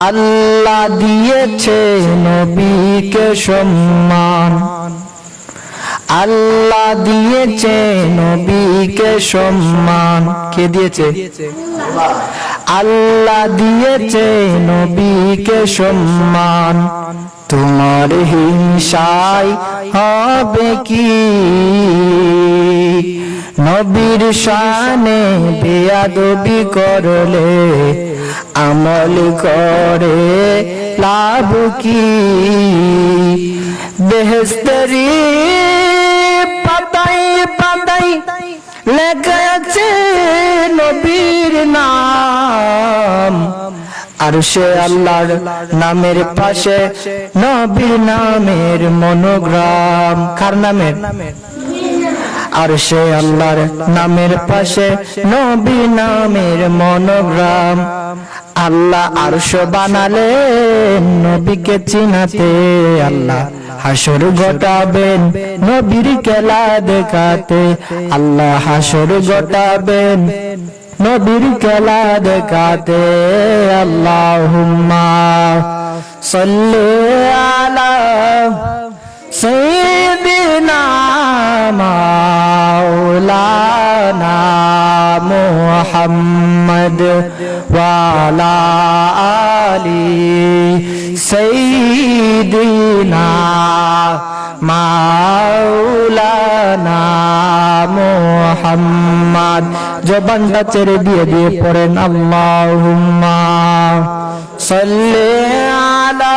আল্লাহ দিয়েছে নবীকে সম্মান। আল্লাহ দিয়েছে নবীকে সম্মান। কে দিয়েছে? আল্লাহ দিয়েছে নবীকে সম্মান। তোমার হিংসায় হবে কি? নবীর শানে বেয়াদবি করলে আমল করে লাভ কি? বেহস্তরি পাতাই পাতাই লেখা আছে নবীর নাম। আর সে আল্লাহর নামের পাশে নবীর নামের মনোগ্রাম। কার নামের? আর সে আল্লাহর নামের পাশে নবী নামের মনোগ্রাম। আল্লাহ আরশ বানালেন নবীকে চিনাতে। আল্লাহ হাসর ঘটাবেন নবীর খেলা দেখাতে আল্লাহ হাসর ঘটাবেন নবীর কেলা দেখাতে আল্লাহুম্মা সাল্লি আলা সাইয়্যিদিনা মাওলানা মুহাম্মদ ওয়া আলা আলি সাইয়্যিদিনা মাওলানা মোহাম্মদ। জবানটা ছেড়ে দিয়ে দিয়ে পড়েন আল্লাহুম্মা। সাল্লি আলা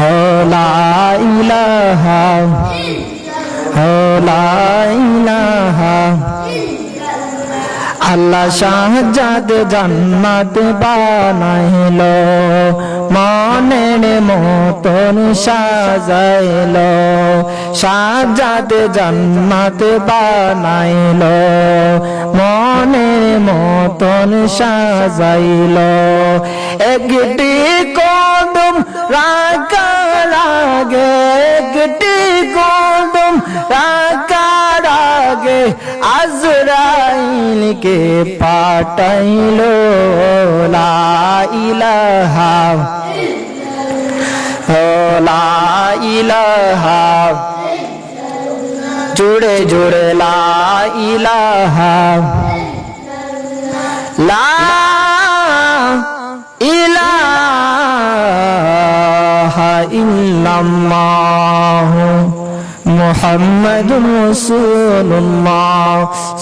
হো লাইলাহা হো লাইলাহা আল্লাহ শাহজাদ জান্নাত বানাইল, মনের মতন সাজাইল, শাহজাদ জান্নাত বানাইল, মনের মতন সাজাইল একটি কদম রাখার আগে একটি কদম রাখার আগে আজরাইলকে পাঠাইল, লা ইলাহা লা ইলাহা জুড়ে জুড়ে লা লা ইল্লাল্লাহ মুহাম্মাদুর রাসূলুল্লাহ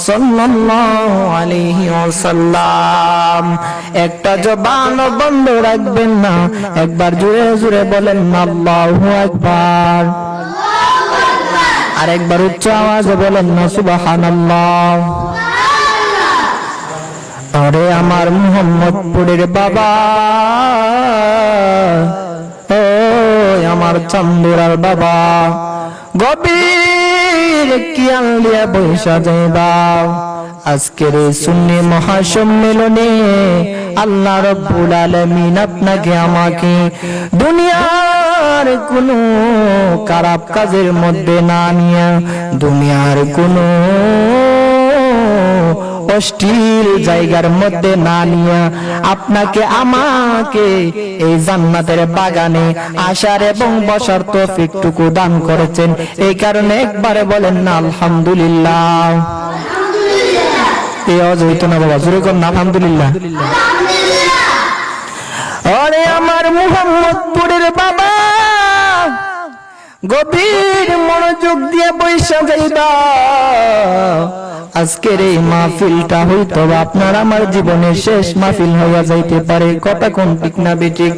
সাল্লাল্লাহু আলাইহি ওয়াসাল্লাম। একটা জবান বন্ধ রাখবেন না, একবার জুড়ে জুড়ে বলেন আল্লাহু আকবার। আর একবার উচ্চ আওয়াজে বলেন না, সুবহানাল্লাহ। আরে আমার মোহাম্মদপুরের বাবা। আমার চান্দুরার বাবা। গভীর কিয়াল দিয়া বৈশা যাইবা। আজকের এই সুন্নি মহাসম্মেলনে আল্লাহ রব্বুল আলামিন আপনাকে, আমাকে দুনিয়ার কোনো খারাপ কাজের মধ্যে না নিয়ে, দুনিয়ার কোনো অশ্লীল জায়গার মধ্যে না নিয়ে আপনাকে, আমাকে এই জান্নাতের বাগানে আসার এবং বসার তৌফিকটুকু দান করেছেন। এই কারণে একবারে বলেন না, আলহামদুলিল্লাহ। এই হইতো না বাবা, জোরে কর আলহামদুলিল্লাহ। আরে আমার মুহাম্মদপুরের বাবা, গভীর মনোযোগ দিয়ে বৈশা যাইবা। আজকের এই মাহফিলটা হইতো আপনার আমার জীবনের শেষ মাহফিল হওয়া যাইতে পারে। কথা কোন ঠিক না বেঠিক?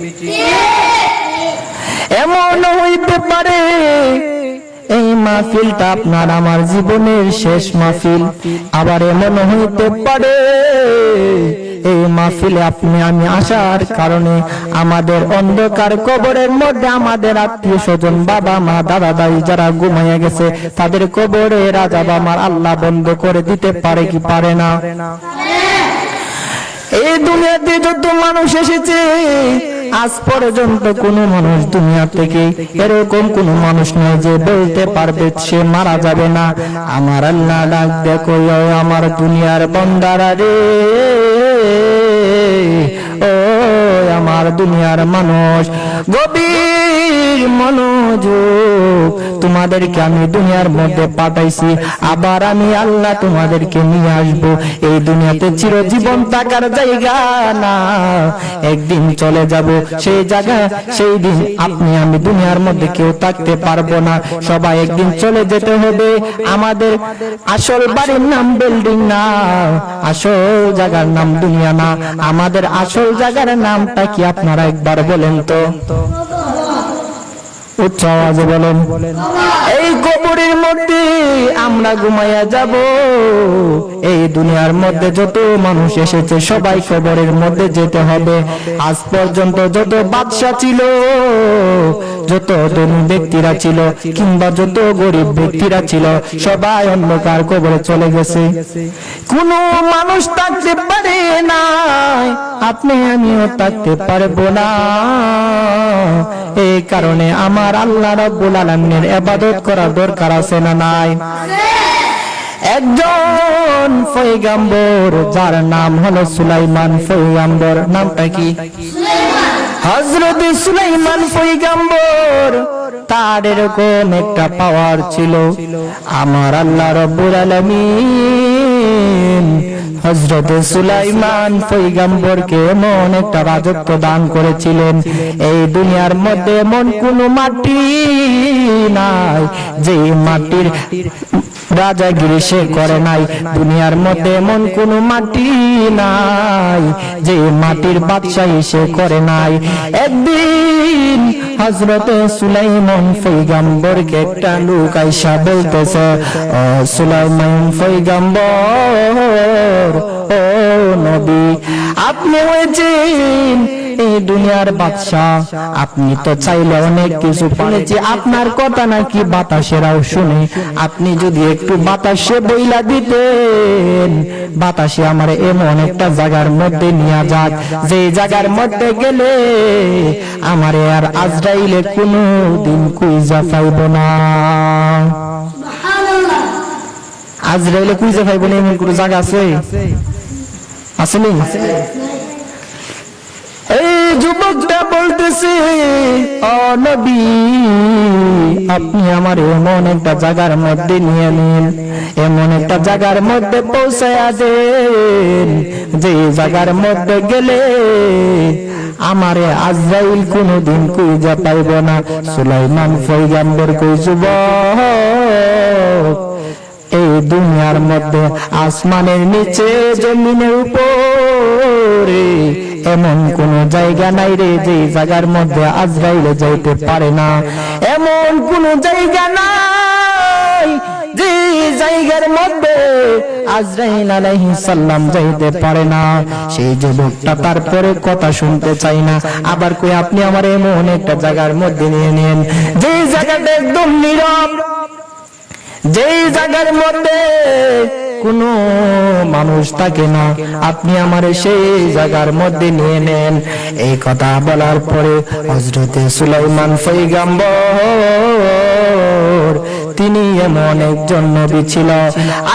এমন হইতে পারে এই মাহফিলটা আপনার আমার জীবনের শেষ মাহফিল। আবার এমন হইতে পারে এই মাহফিলে আপনি আমি আসার কারণে আমাদের অন্ধকার কবরের মধ্যে আমাদের আত্মীয় স্বজন বাবা মা দাদা দাই যারা ঘুমাইয়া গেছে তাদের কবরে রাজা আমার আল্লাহ বন্ধ করে দিতে পারে কি পারে না। এই দুনিয়াতে যত মানুষ এসেছে আজ পর্যন্ত কোন মানুষ দুনিয়া থেকে এরকম কোন মানুষ নয় যে বলতে পারবে সে মারা যাবে না। আমার আল্লাহ ডাক, দেখো আমার দুনিয়ার বন্দারা রে। ও আমার দুনিয়ার মানুষ। গভীর মনোযোগ তোমাদেরকে আমি দুনিয়ার মধ্যে পাঠাইছি। আবার আমি আল্লাহ তোমাদেরকে নিয়ে আসব। এই দুনিয়াতে চিরজীবন থাকার জায়গা না। একদিন চলে যাব সেই জায়গা, সেই দিন আপনি আমি দুনিয়ার মধ্যে কেউ থাকতে পারব না। সবাই একদিন চলে যেতে হবে। আমাদের আসল বাড়ির নাম বিল্ডিং না। আসল জায়গার নাম দুনিয়া না। আমাদের আসল জায়গার নামটা কি আপনারা একবার বলেন তো? উচ্চ আওয়াজে বলেন, এই কবরের মধ্যে আমরা ঘুমাইয়া যাব। এই দুনিয়ার মধ্যে যত মানুষ এসেছে, সবাই কবরের মধ্যে যেতে হবে। আজ পর্যন্ত যত বাদশা ছিল, যত ধনী ব্যক্তিরা ছিল, কিংবা যত গরিব ব্যক্তিরা ছিল, সবাই অন্ধকার কবরে চলে গেছে। কোন মানুষ থাকতে পারে না আপনি আমিও থাকতে পারব না। এই কারণে আমার আল্লাহ রব্বুল আলামিনের ইবাদত করার দরকার আছে না নাই? একজন পয়গাম্বর, যার নাম হলো সুলাইমান পয়গাম্বর। নামটা কি? হজরত সুলাইমান পয়গাম্বর। তার এরকম একটা পাওয়ার ছিল। আমার আল্লাহ রব্বুল আলামিন হজরত সুলাইমান পৈগম্বরকে এমন একটা রাজত্ব দান করেছিলেন, এই দুনিয়ার মধ্যে এমন কোনো মাটি নাই যে মাটির রাজাগিরি সে করে নাই। দুনিয়ার মধ্যে এমন কোন মাটি নাই, যে মাটির বাদশাহী সে করে নাই। একদিন হজরত সুলাইমান ফৈগাম্বরকে একটা লোক আইসা বলতেছে সুলাইমান ফৈগাম্বর ও নবী, আপনি হয়েছেন এই দুনিয়ার বাদশাহ আপনি তো চাইলে অনেক কিছু শুনেছি আপনার কথা নাকি বাতাসেরাও শুনে আপনি যদি একটু বাতাসে বইলা দিতেন বাতাসে আমার এমন একটা জায়গার মধ্যে নিয়ে যাক যে জায়গার মধ্যে গেলে আমার আর আজরাইলে কোনো দিন কুইজা পাইব না। আজরাইলে কুইজা পাইব না এমন কোনো জায়গা আছে? আসেনি এই যুবকটা বলতেছে ও আপনি আমার এমন একটা জায়গার মধ্যে নিয়ে নিন। এমন একটা জায়গার মধ্যে পৌঁছায়া দেন। যে জায়গার মধ্যে গেলে আমারে আজরাইল কোনদিন কুইজা পাইব না। সুলাইমান ফৈগাম্বর কই যুবক? এই দুনিয়ার মধ্যে আসমানের নিচে, জমিনের উপরে এমন কোন জায়গা নাই রে যে জায়গার মধ্যে আজরাইলে যাইতে পারে না। এমন কোন জায়গা নাই যে জায়গার মধ্যে আজরাইল আলাইহিস সালাম যাইতে পারে না। সেই যুবকটা তারপরে কথা শুনতে চাই না। আবার কই আপনি আমার এমন একটা জায়গার মধ্যে নিয়ে নেন যে জায়গাটা একদম নীরব। যেই জায়গার মধ্যে কোনো মানুষ থাকে না। আপনি আমার সেই জায়গার মধ্যে নিয়ে নেন। এই কথা বলার পরে হজরতে সুলাইমান ফৈগাম্বর তিনি এমন একজন নবী ছিল।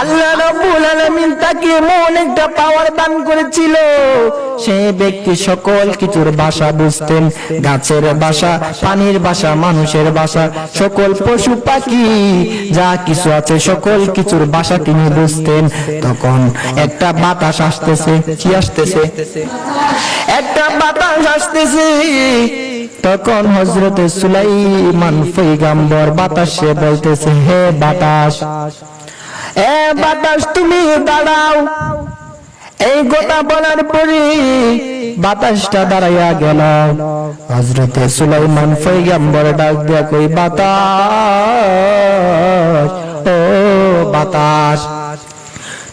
আল্লাহ রব্বুল আলামিন তাকে এমন একটা পাওয়ার দান করেছিল। সেই ব্যক্তি সকল কিছুর ভাষা বুঝতেন। গাছের ভাষা, পানির ভাষা, মানুষের ভাষা, সকল পশু পাখি, যা কিছু আছে, সকল কিছুর ভাষা তিনি বুঝতেন। তখন একটা বাতাস আসতেছে, কি আসতেছে? একটা বাতাস আসতেছে। তখন হজরতে সুলাইমান পৈগাম্বর বাতাসে বলতেছে, হে বাতাস, এ বাতাস তুমি দাঁড়াও। এই কথা বলার পরে বাতাসটা দাঁড়াইয়া গেল। হজরতে সুলাইমান পৈগাম্বর ডাক দিয়া কই বাতাস, ও বাতাস,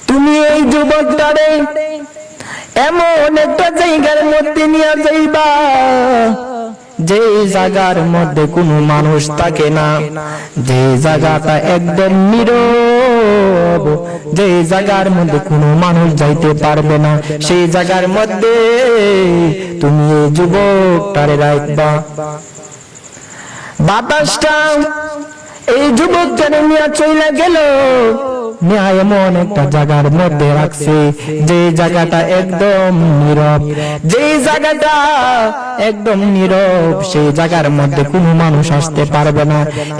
তুমি এই যুবকটারে এমন একটা জায়গার মধ্যে নিয়ে যাইবা। যে জায়গার মধ্যে কোনো মানুষ থাকে না যে জায়গাটা একদম নীরব যে জায়গার মধ্যে কোনো মানুষ যাইতে পারবে না সেই জায়গার মধ্যে তুমি এই যুবকটারে রাখবা। বাতাসটা এই যুবকটারে নিয়ে চলে গেল। নিয়ে এমন একটা জায়গার মধ্যে রাখছে। যে জায়গাটা একদম নীরব যে জায়গাটা একদম নীরব, সেই জায়গার মধ্যে কোনো মানুষ আসতে পারবে না।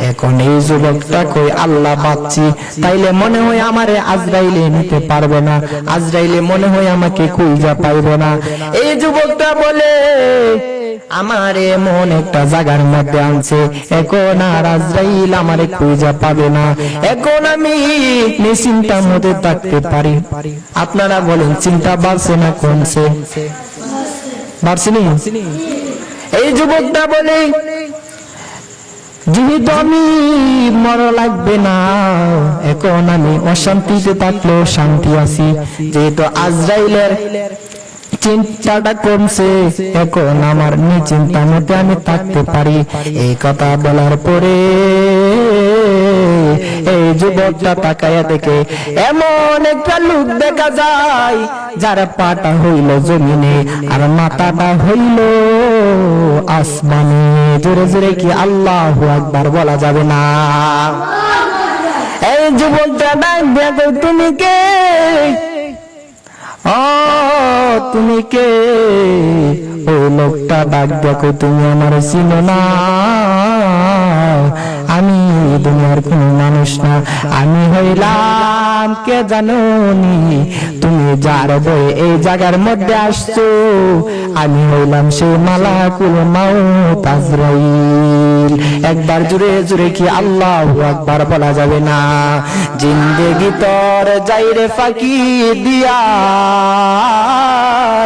এখন এই যুবকটা কই আল্লাহ বাচ্চি তাইলে মনে হয় আমারে আজরাইলে নিতে পারবে না, আজরাইলে মনে হয় আমাকে খুঁজা পাইবে না। এই যুবকটা বলে আমার এমন একটা জায়গার মধ্যে আনছে। এখন আর আজরাইল আমারে খুঁজা পাবে না। এখন আমি নিশ্চিন্তার মধ্যে থাকতে পারি। আপনারা বলেন, চিন্তা বাড়ছে না কমছে? বাড়ছেনি এই যুবকটা বলে, যেহেতু আমি মর লাগবে না, এখন আমি অশান্তিতে থাকলেও শান্তি আছি। যেহেতু আজরাইলের চিন্তাটা কমছে। এখন আমার নিচিন্তা মতে আমি থাকতে পারি। এই কথা বলার পরে এই যুবকটা তাকাইয়া দেখে এমন একটা লোক দেখা যায়, যার পাটা হইল জমিনে আর মাথাটা হইল আসমানে। জোরে জোরে কি আল্লাহ একবার বলা যাবে না? এই যুবকটা ডাক দেখো তুমি কে? তুমি কে? ও লোকটা ডাক দেখো তুমি আমার চিনো না। আমি দুনিয়ার কোন মানুষ না। আমি হইলাম কে জানো নি? তুমি যার বই এই জায়গার মধ্যে আসছো। আমি হইলাম সেই মালাকুল মাউত আজরাইল একবার জুড়ে জুড়ে কি আল্লাহ একবার বলা যাবে না? জিন্দেগি তোর যাইরে ফাঁকি দিয়া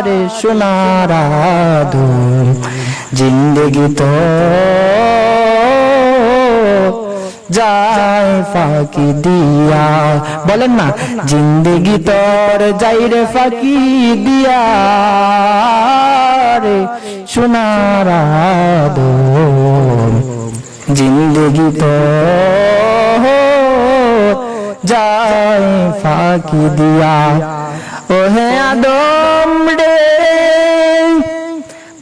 রে সোনার আদর। জিন্দেগি তো যায় ফাঁকি দিয়া। বলেন না, জিন্দেগি তোর যাইরে ফাঁকি দিয়া রে সোনার আদর। জিন্দেগি তো যায় ফাঁকি দিয়া। ও হে আদম রে,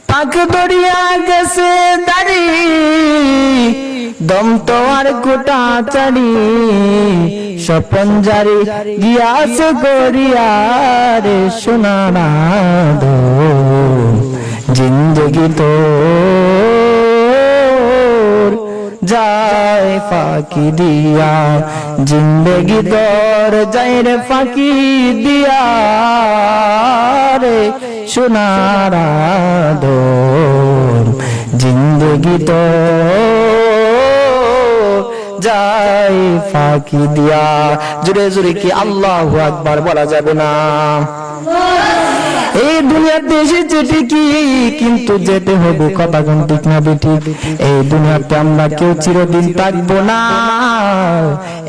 পাক দরিয়া গেছে দাড়ি, দম তো আর গোটা চারি। স্বপন জারি গিয়াছে গরিয়া রে সোনারা দো জিন্দগি তো যায় ফাঁকি দিয়া। জিন্দগি তোর যায় রে ফাঁকি দিয়া। রে সোনারা দোর জিন্দগি তো যায় ফাঁকি দিয়া। জুড়ে জুড়ে কি আল্লাহ একবার বলা যাবে না? এই দুনিয়াতে এসেছে ঠিকই কিন্তু যেতে হবে কথা ঠিক না এই দুনিয়াতে আমরা কেউ চিরদিন না।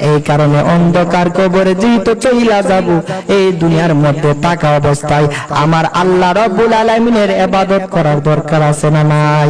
এই কারণে অন্ধকার কবরে চইলা যাব, এই দুনিয়ার মধ্যে থাকা অবস্থায় আমার আল্লাহ রব্বুল আলামিনের ইবাদত করার দরকার আছে না নাই?